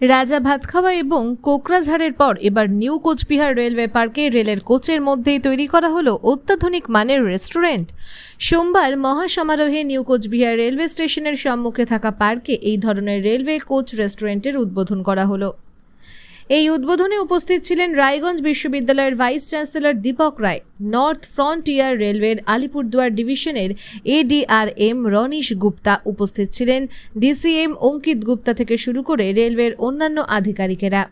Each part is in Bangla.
রাজা ভাতখাওয়া এবং কোকরাঝাড়ের পর এবার নিউ কোচবিহার রেলওয়ে পার্কে রেলের কোচের মধ্যেই তৈরি করা হলো অত্যাধুনিক মানের রেস্টুরেন্ট। সোমবার মহাসমারোহে নিউ কোচবিহার রেলওয়ে স্টেশনের সম্মুখে থাকা পার্কে এই ধরনের রেলওয়ে কোচ রেস্টুরেন্টের উদ্বোধন করা হলো। এই উদ্বোধনে উপস্থিত ছিলেন রায়গঞ্জ বিশ্ববিদ্যালয়ের vice chancellor Dipak Roy, north frontier রেলওয়ের আলিপুরদুয়ার ডিভিশনের এডিআরএম রনিশ গুপ্তা উপস্থিত ছিলেন। ডিসিএম অঙ্কিত গুপ্তা থেকে শুরু করে রেলওয়ের অন্যান্য আধিকারিকেরা।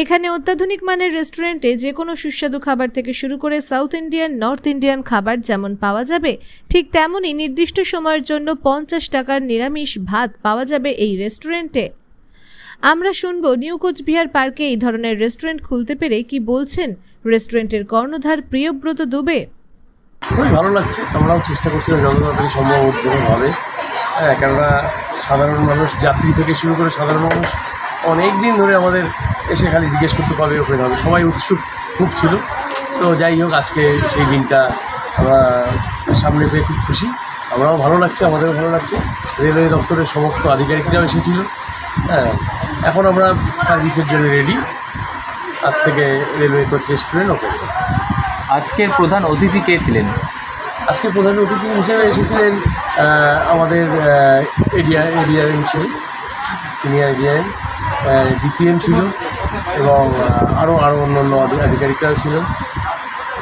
এখানে অত্যাধুনিক মানের রেস্টুরেন্টে যে কোনো সুস্বাদু খাবার থেকে শুরু করে সাউথ ইন্ডিয়ান, নর্থ ইন্ডিয়ান খাবার যেমন পাওয়া যাবে, ঠিক তেমনই নির্দিষ্ট সময়ের জন্য পঞ্চাশ টাকার নিরামিষ ভাত পাওয়া যাবে এই রেস্টুরেন্টে। আমরা শুনব নিউ কোচবিহার পার্কে এই ধরনের রেস্টুরেন্ট খুলতে পেরে কি বলছেন রেস্টুরেন্টের কর্ণধার প্রিয়ব্রত দুবে? খুবই ভালো লাগছে। আমরাও চেষ্টা করছিলাম যত তাড়াতাড়ি সম্ভব হবে হ্যাঁ কেননা সাধারণ মানুষ, যাত্রী থেকে শুরু করে সাধারণ মানুষ অনেক দিন ধরে আমাদের এসে খালি জিজ্ঞেস করতে কবে ওপেন হবে। সবাই উৎসুক, খুব ছিল। তো যাই হোক, আজকে সেই দিনটা আমরা সামনে পেয়ে খুব খুশি। আমরাও ভালো লাগছে, আমাদেরও ভালো লাগছে। রেলওয়ে দপ্তরের সমস্ত আধিকারিকরাও এসেছিল। হ্যাঁ এখন আমরা সার্ভিসের জন্য রেডি আজ থেকে রেলওয়ে কোচ রেস্টুরেন্ট ওপেন আজকের প্রধান অতিথি কে ছিলেন? আজকে প্রধান অতিথি হিসেবে এসেছিলেন আমাদের এরিয়া এরিয়াএম ছিল সিনিয়র এরিয়াএম ডিসিএম ছিল এবং আরও আরও অন্য অন্য আধি- আধিকারিকরাও ছিল।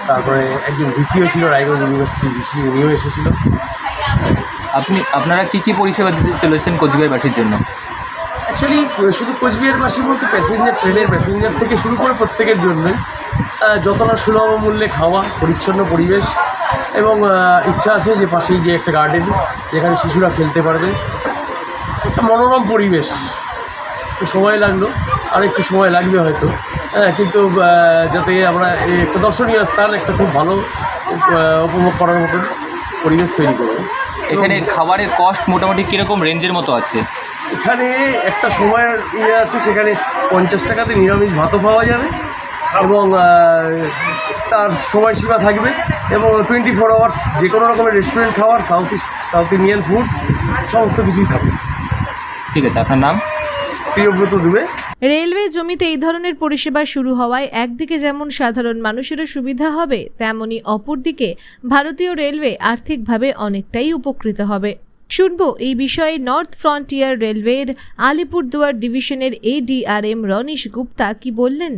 তারপরে একজন ভিসিও ছিল রায়গঞ্জ ইউনিভার্সিটি ভিসি উনিও এসেছিল। আপনি আপনারা কী কী পরিষেবা দিতে চলেছেন কোচবিহারবাসীর জন্য? অ্যাকচুয়ালি শুধু কোচবিহারবাসী বলতে প্যাসেঞ্জার ট্রেনের প্যাসেঞ্জার থেকে শুরু করে প্রত্যেকের জন্যই যতটা সুলভ মূল্যে খাওয়া পরিচ্ছন্ন পরিবেশ এবং ইচ্ছা আছে যে পাশেই যে একটা গার্ডেন যেখানে শিশুরা খেলতে পারবে। একটা মনোরম পরিবেশ। সময় লাগল আর একটু সময় লাগবে হয়তো। হ্যাঁ কিন্তু যাতে আমরা এই একটা দর্শনীয় স্থান একটা খুব ভালো উপভোগ করার মতন পরিবেশ তৈরি করব। এখানে খাবারের কস্ট মোটামুটি কীরকম রেঞ্জের মতো আছে? এখানে একটা সময়ের ইয়ে আছে সেখানে পঞ্চাশ টাকাতে নিরামিষ ভাতও পাওয়া যাবে এবং তার সময়সীমা থাকবে এবং টোয়েন্টি ফোর আওয়ার্স যে কোনো রকমের রেস্টুরেন্ট খাওয়ার south east south Indian food সমস্ত কিছুই থাকছে। ঠিক আছে আপনার নাম? প্রিয়ব্রত দুবে। রেলওয়ে জমিতে এই ধরনের পরিষেবা শুরু হওয়ায় একদিকে যেমন সাধারণ মানুষেরও সুবিধা হবে তেমনি অপরদিকে ভারতীয় রেলওয়ে আর্থিকভাবে অনেকটাই উপকৃত হবে। শুনব এই বিষয়ে নর্থ ফ্রন্টিয়ার রেলওয়ের আলিপুরদুয়ার ডিভিশনের এডিআরএম রনিশ গুপ্তা কি বললেন?